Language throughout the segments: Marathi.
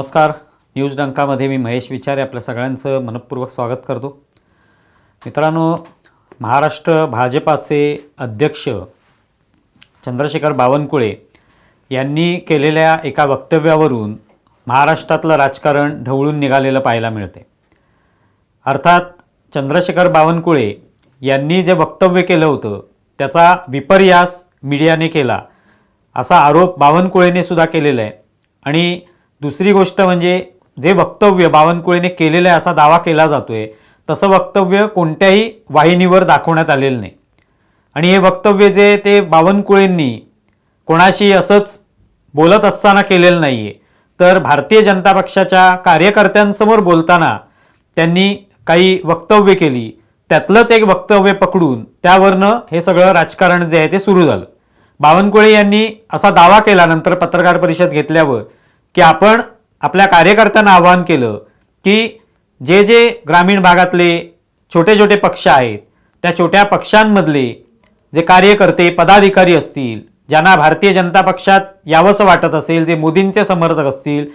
नमस्कार. न्यूज डंकामध्ये मी महेश विचारे आपल्या सगळ्यांचं मनपूर्वक स्वागत करतो. मित्रांनो महाराष्ट्र भाजपाचे अध्यक्ष चंद्रशेखर बावनकुळे यांनी केलेल्या एका वक्तव्यावरून महाराष्ट्रातलं राजकारण ढवळून निघालेलं पाहायला मिळते अर्थात चंद्रशेखर बावनकुळे यांनी जे वक्तव्य केलं होतं त्याचा विपर्यास मीडियाने केला असा आरोप बावनकुळेने सुद्धा केलेला आहे. आणि दुसरी गोष्ट म्हणजे जे वक्तव्य बावनकुळेने केलेलं आहे असा दावा केला जातोय तसं वक्तव्य कोणत्याही वाहिनीवर दाखवण्यात आलेलं नाही. आणि हे वक्तव्य जे ते बावनकुळेंनी कोणाशी असंच बोलत असताना केलेलं नाही आहे तर भारतीय जनता पक्षाच्या कार्यकर्त्यांसमोर बोलताना त्यांनी काही वक्तव्य केली. त्यातलंच एक वक्तव्य पकडून त्यावरनं हे सगळं राजकारण जे आहे ते सुरू झालं. बावनकुळे यांनी असा दावा केला नंतर पत्रकार परिषद घेतल्यावर की आपण आपल्या कार्यकर्त्यांना आवाहन केलं की जे जे ग्रामीण भागातले छोटे छोटे पक्ष आहेत त्या छोट्या पक्षांमधले जे कार्यकर्ते पदाधिकारी असतील ज्यांना भारतीय जनता पक्षात यावंसं वाटत असेल जे मोदींचे समर्थक असतील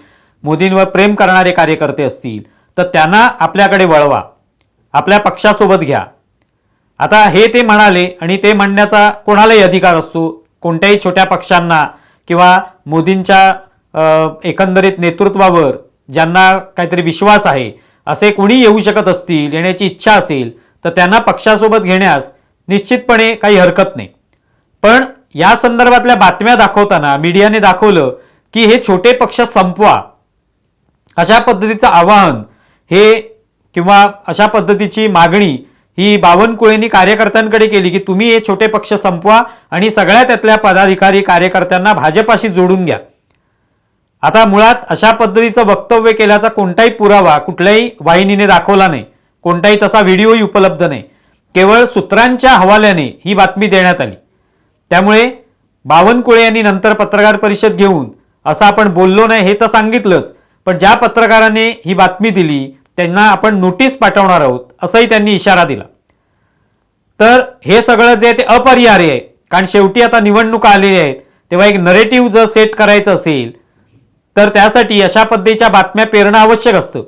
मोदींवर प्रेम करणारे कार्यकर्ते असतील तर त्यांना आपल्याकडे वळवा आपल्या पक्षासोबत घ्या. आता हे ते म्हणाले आणि ते म्हणण्याचा कोणालाही अधिकार असतो कोणत्याही छोट्या पक्षांना किंवा मोदींच्या एकंदरीत नेतृत्वावर ज्यांना काहीतरी विश्वास आहे असे कोणी येऊ शकत असतील येण्याची इच्छा असेल तर त्यांना पक्षासोबत घेण्यास निश्चितपणे काही हरकत नाही. पण या संदर्भातल्या बातम्या दाखवताना मीडियाने दाखवलं की हे छोटे पक्ष संपवा. अशा पद्धतीचं आवाहन हे किंवा अशा पद्धतीची मागणी ही बावनकुळेंनी कार्यकर्त्यांकडे केली की तुम्ही हे छोटे पक्ष संपवा आणि सगळ्या त्यातल्या पदाधिकारी कार्यकर्त्यांना भाजपाशी जोडून घ्या. आता मुळात अशा पद्धतीचं वक्तव्य केल्याचा कोणताही पुरावा कुठल्याही वाहिनीने दाखवला नाही. कोणताही तसा व्हिडिओही उपलब्ध नाही. केवळ सूत्रांच्या हवाल्याने ही बातमी देण्यात आली. त्यामुळे बावनकुळे यांनी नंतर पत्रकार परिषद घेऊन असं आपण बोललो नाही हे तर सांगितलंच पण ज्या पत्रकाराने ही बातमी दिली त्यांना आपण नोटीस पाठवणार आहोत असंही त्यांनी इशारा दिला. तर हे सगळं जे ते अपरिहार्य आहे कारण शेवटी आता निवडणुका आलेल्या आहेत तेव्हा एक नरेटिव्ह जर सेट करायचं असेल तर त्यासाठी अशा पद्धतीच्या बातम्या पेरणं आवश्यक असतं.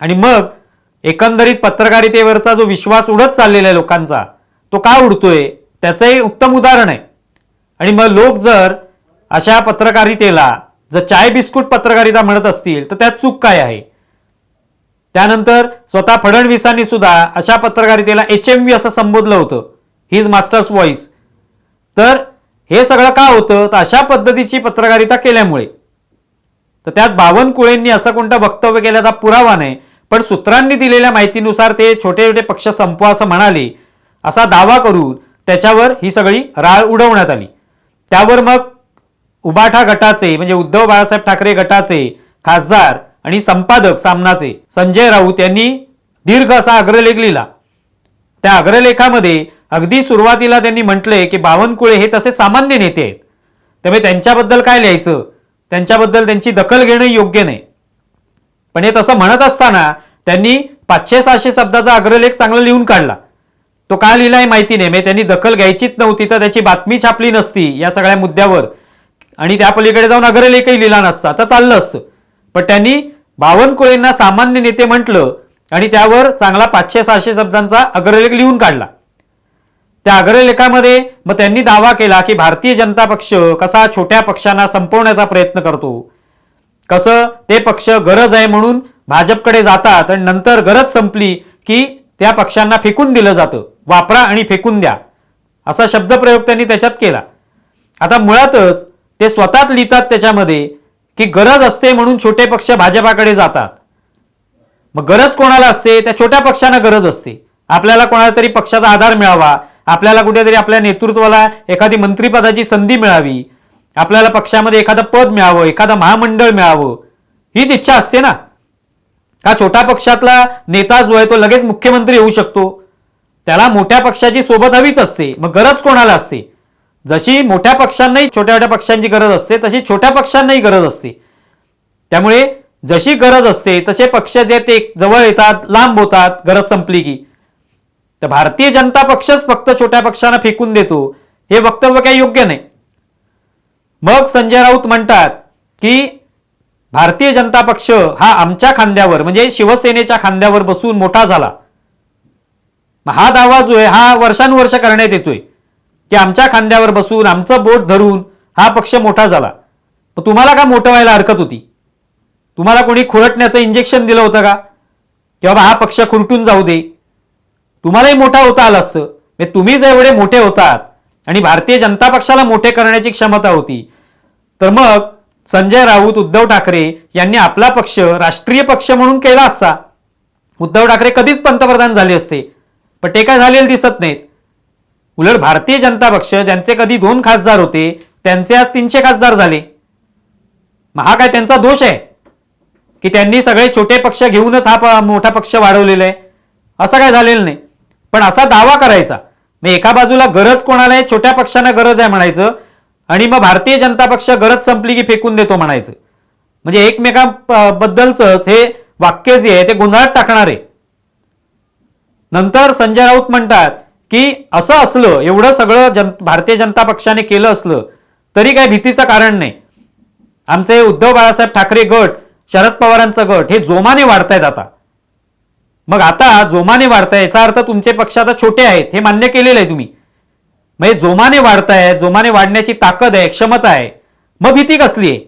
आणि मग एकंदरीत पत्रकारितेवरचा जो विश्वास उडत चाललेला आहे लोकांचा तो का उडतोय? त्याचं एक उत्तम उदाहरण आहे. आणि मग लोक जर अशा पत्रकारितेला जर चाय बिस्कुट पत्रकारिता म्हणत असतील तर त्यात चूक काय आहे? त्यानंतर स्वतः फडणवीसांनी सुद्धा अशा पत्रकारितेला एच एम व्ही असं संबोधलं होतं. हिज मास्टर्स व्हॉइस तर हे सगळं का होतं? तर अशा पद्धतीची पत्रकारिता केल्यामुळे. तर त्यात बावनकुळेंनी असं कोणतं वक्तव्य केल्याचा पुरावा नाही पण सूत्रांनी दिलेल्या माहितीनुसार ते छोटे छोटे पक्ष संपवा असं म्हणाले असा दावा करून त्याच्यावर ही सगळी राळ उडवण्यात आली. त्यावर मग उबाठा गटाचे म्हणजे उद्धव बाळासाहेब ठाकरे गटाचे खासदार आणि संपादक सामनाचे संजय राऊत यांनी दीर्घ असा अग्रलेख लिहिला. त्या अग्रलेखामध्ये अगदी सुरुवातीला त्यांनी म्हटलंय की बावनकुळे हे तसे सामान्य नेते आहेत. त्यामुळे त्यांच्याबद्दल काय लिहायचं? त्यांच्याबद्दल त्यांची दखल घेणं योग्य नाही. पण हे तसं म्हणत असताना त्यांनी पाचशे सहाशे शब्दाचा अग्रलेख चांगला लिहून काढला. तो का लिहिला आहे माहिती नाही. म्हणजे त्यांनी दखल घ्यायचीच नव्हती तर त्याची बातमी छापली नसती या सगळ्या मुद्द्यावर. आणि त्या पलीकडे जाऊन अग्रलेखही लिहिला नसता तर चाललं असतं. पण त्यांनी बावनकुळेंना सामान्य नेते म्हटलं आणि त्यावर चांगला पाचशे सहाशे शब्दांचा अग्रलेख लिहून काढला. त्या अग्रलेखामध्ये मग त्यांनी दावा केला की भारतीय जनता पक्ष कसा छोट्या पक्षांना संपवण्याचा प्रयत्न करतो. कसं? ते पक्ष गरज आहे म्हणून भाजपकडे जातात आणि नंतर गरज संपली की त्या पक्षांना फेकून दिलं जातं. वापरा आणि फेकून द्या. असा शब्दप्रयोग त्यांनी त्याच्यात केला. आता मुळातच ते स्वतःच लिहितात त्याच्यामध्ये की गरज असते म्हणून छोटे पक्ष भाजपाकडे जातात. मग गरज कोणाला असते? त्या छोट्या पक्षांना गरज असते. आपल्याला कोणाला तरी पक्षाचा आधार मिळावा. आपल्याला कुठेतरी आपल्या नेतृत्वाला एखादी मंत्रिपदाची संधी मिळावी. आपल्याला पक्षामध्ये एखादं पद मिळावं एखादं महामंडळ मिळावं. हीच इच्छा असते ना. का छोट्या पक्षातला नेता जो आहे तो लगेच मुख्यमंत्री होऊ शकतो? त्याला मोठ्या पक्षाची सोबत हवीच असते. मग गरज कोणाला असते? जशी मोठ्या पक्षांनाही छोट्या छोट्या पक्षांची गरज असते तशी छोट्या पक्षांनाही गरज असते. त्यामुळे जशी गरज असते तसे पक्ष जे ते जवळ येतात लांब होतात गरज संपली की. तर भारतीय जनता पक्षच फक्त छोट्या पक्षांना फेकून देतो. हे वक्तव्य काही योग्य नाही. मग संजय राऊत म्हणतात की भारतीय जनता पक्ष हा आमच्या खांद्यावर म्हणजे शिवसेनेच्या खांद्यावर बसून मोठा झाला. हा दावा जो आहे हा वर्षानुवर्ष करण्यात येतोय. की आमच्या खांद्यावर बसून आमचं बोट धरून हा पक्ष मोठा झाला. मग तुम्हाला का मोठं व्हायला हरकत होती? तुम्हाला कोणी खुरटण्याचं इंजेक्शन दिलं होतं का? की बाबा हा पक्ष खुरटून जाऊ दे. तुम्हालाही मोठा होता आलं असतं म्हणजे तुम्ही जर एवढे मोठे होतात आणि भारतीय जनता पक्षाला मोठे करण्याची क्षमता होती तर मग संजय राऊत उद्धव ठाकरे यांनी आपला पक्ष राष्ट्रीय पक्ष म्हणून केला असता. उद्धव ठाकरे कधीच पंतप्रधान झाले असते पण ते काय झालेले दिसत नाहीत. उलट भारतीय जनता पक्ष ज्यांचे कधी दोन खासदार होते त्यांचे आज तीनशे खासदार झाले. मग हा काय त्यांचा दोष आहे? की त्यांनी सगळे छोटे पक्ष घेऊनच हा प- मोठा पक्ष वाढवलेला आहे. असं काय झालेलं नाही? पण असा दावा करायचा. मग एका बाजूला गरज कोणाला आहे छोट्या पक्षांना गरज आहे म्हणायचं आणि मग भारतीय जनता पक्ष गरज संपली की फेकून देतो म्हणायचं. म्हणजे एकमेकांबद्दलचंच हे वाक्य जे आहे ते गोंधळात टाकणार आहे. नंतर संजय राऊत म्हणतात की असं असलं एवढं सगळं जन भारतीय जनता पक्षाने केलं असलं तरी काय भीतीचं कारण नाही. आमचे उद्धव बाळासाहेब ठाकरे गट शरद पवारांचं गट हे जोमाने वाढतायत आता. मग आता जोमाने वाढताय याचा अर्थ तुमचे पक्ष आता छोटे आहेत हे मान्य केलेलं आहे तुम्ही. म्हणजे जोमाने वाढताय जोमाने वाढण्याची ताकद आहे क्षमता आहे मग भीती कसली आहे?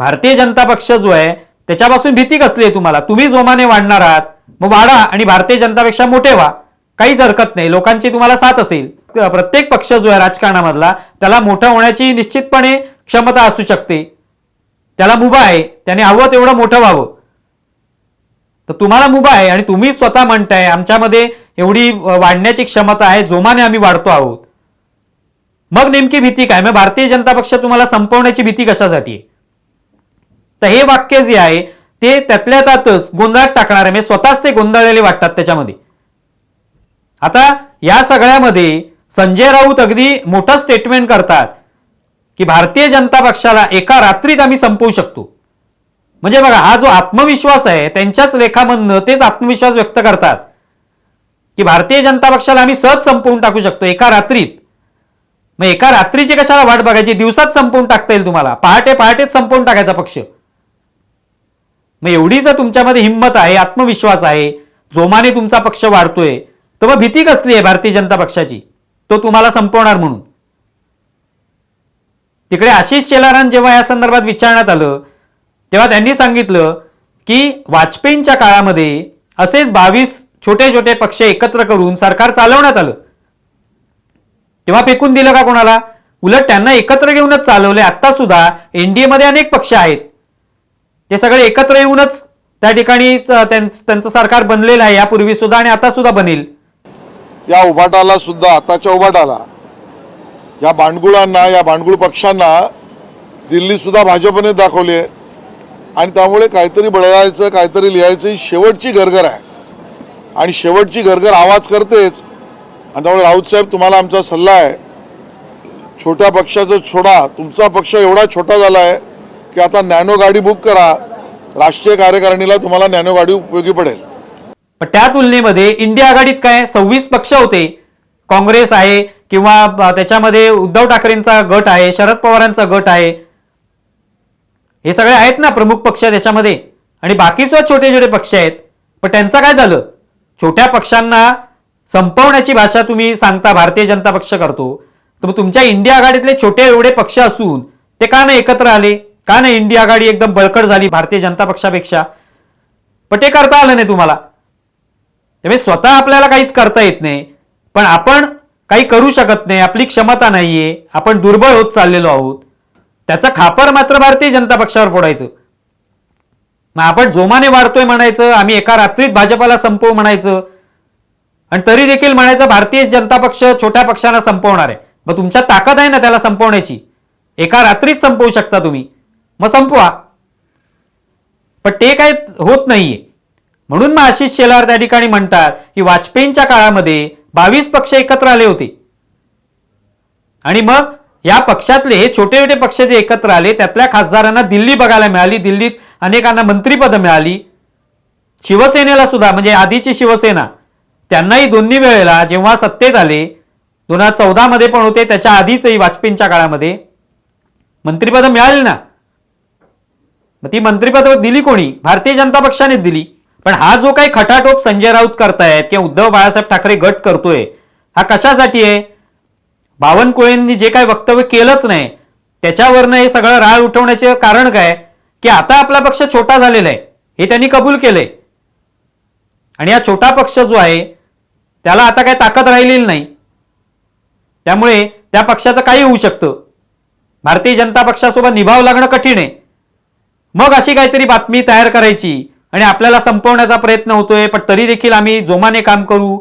भारतीय जनता पक्ष जो आहे त्याच्यापासून भीती कसली आहे तुम्हाला? तुम्ही जोमाने वाढणार आहात मग वाढा आणि भारतीय जनतापेक्षा मोठे व्हा. काहीच हरकत नाही लोकांची तुम्हाला साथ असेल. प्रत्येक पक्ष जो आहे राजकारणामधला त्याला मोठं होण्याची निश्चितपणे क्षमता असू शकते. त्याला मुभा आहे त्याने हवं तेवढं मोठं व्हावं. तर तुम्हाला मुभा आहे आणि तुम्ही स्वतः म्हणताय आमच्यामध्ये एवढी वाढण्याची क्षमता आहे जोमाने आम्ही वाढतो आहोत. मग नेमकी भीती काय? मग भारतीय जनता पक्ष तुम्हाला संपवण्याची भीती कशासाठी? तर हे वाक्य जे आहे ते त्यातल्या त्यातच गोंधळात टाकणार आहे म्हणजे स्वतःच ते गोंधळलेले वाटतात त्याच्यामध्ये. आता या सगळ्यामध्ये संजय राऊत अगदी मोठं स्टेटमेंट करतात की भारतीय जनता पक्षाला एका रात्रीत आम्ही संपवू शकतो. म्हणजे बघा हा जो आत्मविश्वास आहे त्यांच्याच लेखामधनं तेच आत्मविश्वास व्यक्त करतात. की भारतीय जनता पक्षाला आम्ही सहज संपवून टाकू शकतो एका रात्रीत. मग एका रात्रीची कशाला वाट बघायची? दिवसात संपवून टाकता येईल तुम्हाला. पहाटे पहाटेच संपवून टाकायचा पक्ष. मग एवढी जर तुमच्यामध्ये हिंमत आहे आत्मविश्वास आहे जोमाने तुमचा पक्ष वाढतोय तर मग भीती कसली आहे भारतीय जनता पक्षाची? तो तुम्हाला संपवणार म्हणून. तिकडे आशिष शेलारान जेव्हा या संदर्भात विचारण्यात आलं तेव्हा त्यांनी सांगितलं की वाजपेयींच्या काळामध्ये असेच बावीस छोटे छोटे पक्ष एकत्र करून सरकार चालवण्यात आलं. तेव्हा फेकून दिलं का कोणाला? उलट त्यांना एकत्र घेऊनच चालवले आता सुद्धा एनडीए मध्ये अनेक पक्ष आहेत. ते सगळे एकत्र येऊनच त्या ठिकाणी त्यांचं सरकार बनलेलं आहे. यापूर्वी सुद्धा आणि आता सुद्धा बनेल. त्या उभाटाला सुद्धा आताच्या उभाटाला या भांडगुळांना या भांडगुळ पक्षांना दिल्ली सुद्धा भाजपने दाखवली आहे. आणि त्यामुळे काहीतरी बळवायचं काहीतरी लिहायचं ही शेवटची गरगर आहे. आणि शेवटची गरगर आवाज करतेच. आणि त्यामुळे राऊत साहेब तुम्हाला आमचा सल्ला आहे छोट्या पक्षाचं छोडा. तुमचा पक्ष एवढा छोटा झाला आहे की आता नॅनो गाडी बुक करा. राष्ट्रीय कार्यकारिणीला तुम्हाला नॅनो गाडी उपयोगी पडेल. पण त्या तुलनेमध्ये इंडिया आघाडीत काय सव्वीस पक्ष होते. काँग्रेस आहे किंवा त्याच्यामध्ये उद्धव ठाकरेंचा गट आहे शरद पवारांचा गट आहे. हे सगळे आहेत ना प्रमुख पक्ष त्याच्यामध्ये. आणि बाकी सुद्धा छोटे छोटे पक्ष आहेत. पण त्यांचं काय झालं? छोट्या पक्षांना संपवण्याची भाषा तुम्ही सांगता भारतीय जनता पक्ष करतो. तर मग तुमच्या इंडिया आघाडीतले छोटे एवढे पक्ष असून ते का नाही एकत्र आले? का नाही इंडिया आघाडी एकदम बळकट झाली भारतीय जनता पक्षापेक्षा? पण ते करता आलं नाही तुम्हाला. त्यामुळे स्वतः आपल्याला काहीच करता येत नाही. पण आपण काही करू शकत नाही. आपली क्षमता नाहीये. आपण दुर्बळ होत चाललेलो आहोत. त्याचं खापर मात्र भारतीय जनता पक्षावर फोडायचं. मग आपण जोमाने वाढतोय म्हणायचं आम्ही एका रात्रीत भाजपाला संपवू म्हणायचं आणि तरी देखील म्हणायचं भारतीय जनता पक्ष छोट्या पक्षांना संपवणार आहे. मग तुमच्या ताकद आहे ना त्याला संपवण्याची? एका रात्रीत संपवू शकता तुम्ही. मग संपवा. पण ते काय होत नाहीये. म्हणून मग आशिष शेलार त्या ठिकाणी म्हणतात की वाजपेयींच्या काळामध्ये बावीस पक्ष एकत्र आले होते. आणि मग या पक्षातले हे छोटे छोटे पक्ष जे एकत्र आले त्यातल्या खासदारांना दिल्ली बघायला मिळाली. दिल्लीत अनेकांना मंत्रीपदं मिळाली. शिवसेनेला सुद्धा म्हणजे आधीची शिवसेना त्यांनाही दोन्ही वेळेला जेव्हा सत्तेत आले दोन हजार चौदा मध्ये पण होते त्याच्या आधीचही वाजपेयींच्या काळामध्ये. मंत्रिपदं मिळाली ना? मग ती मंत्रिपद दिली कोणी? भारतीय जनता पक्षाने दिली. पण हा जो काही खटाटोप संजय राऊत करतायत किंवा उद्धव बाळासाहेब ठाकरे गट करतोय हा कशासाठी आहे? बावनकुळेंनी जे काय वक्तव्य केलंच नाही त्याच्यावरनं हे सगळं राळ उठवण्याचे कारण काय? की आता आपला पक्ष छोटा झालेला आहे हे त्यांनी कबूल केलंय. आणि हा छोटा पक्ष जो आहे त्याला आता काही ताकद राहिलेली नाही. त्यामुळे त्या पक्षाचं काही होऊ शकतं. भारतीय जनता पक्षासोबत निभाव लागणं कठीण आहे. मग अशी काहीतरी बातमी तयार करायची आणि आपल्याला संपवण्याचा प्रयत्न होतोय पण तरी देखील आम्ही जोमाने काम करू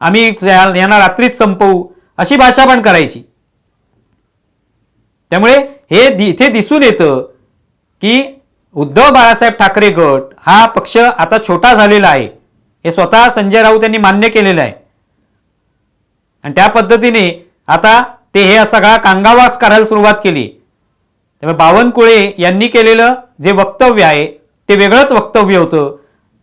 आम्ही यांना रात्रीच संपवू अशी भाषा पण करायची. त्यामुळे हे इथे दिसून येतं की उद्धव बाळासाहेब ठाकरे गट हा पक्ष आता छोटा झालेला आहे. हे स्वतः संजय राऊत यांनी मान्य केलेलं आहे. आणि त्या पद्धतीने आता ते हे सगळा कांगावास करायला सुरुवात केली. त्यामुळे बावनकुळे यांनी केलेलं जे वक्तव्य आहे ते वेगळंच वक्तव्य होतं.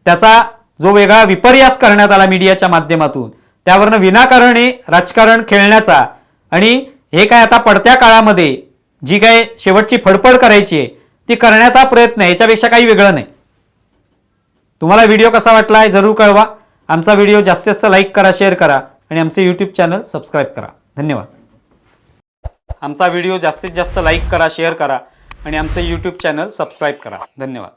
त्याचा जो वेगळा विपर्यास करण्यात आला मीडियाच्या माध्यमातून. त्यावरनं विनाकारणे राजकारण खेळण्याचा. आणि हे काय आता पडत्या काळामध्ये जी काय शेवटची फडफड करायची आहे ती करण्याचा प्रयत्न आहे याच्यापेक्षा काही वेगळं नाही. तुम्हाला व्हिडिओ कसा वाटला आहे जरूर कळवा. आमचा व्हिडिओ जास्तीत जास्त लाईक करा शेअर करा आणि आमचे यूट्यूब चॅनल सबस्क्राईब करा. धन्यवाद. आमचा व्हिडिओ जास्तीत जास्त लाईक करा शेअर करा आणि आमचे यूट्यूब चॅनल सबस्क्राईब करा. धन्यवाद.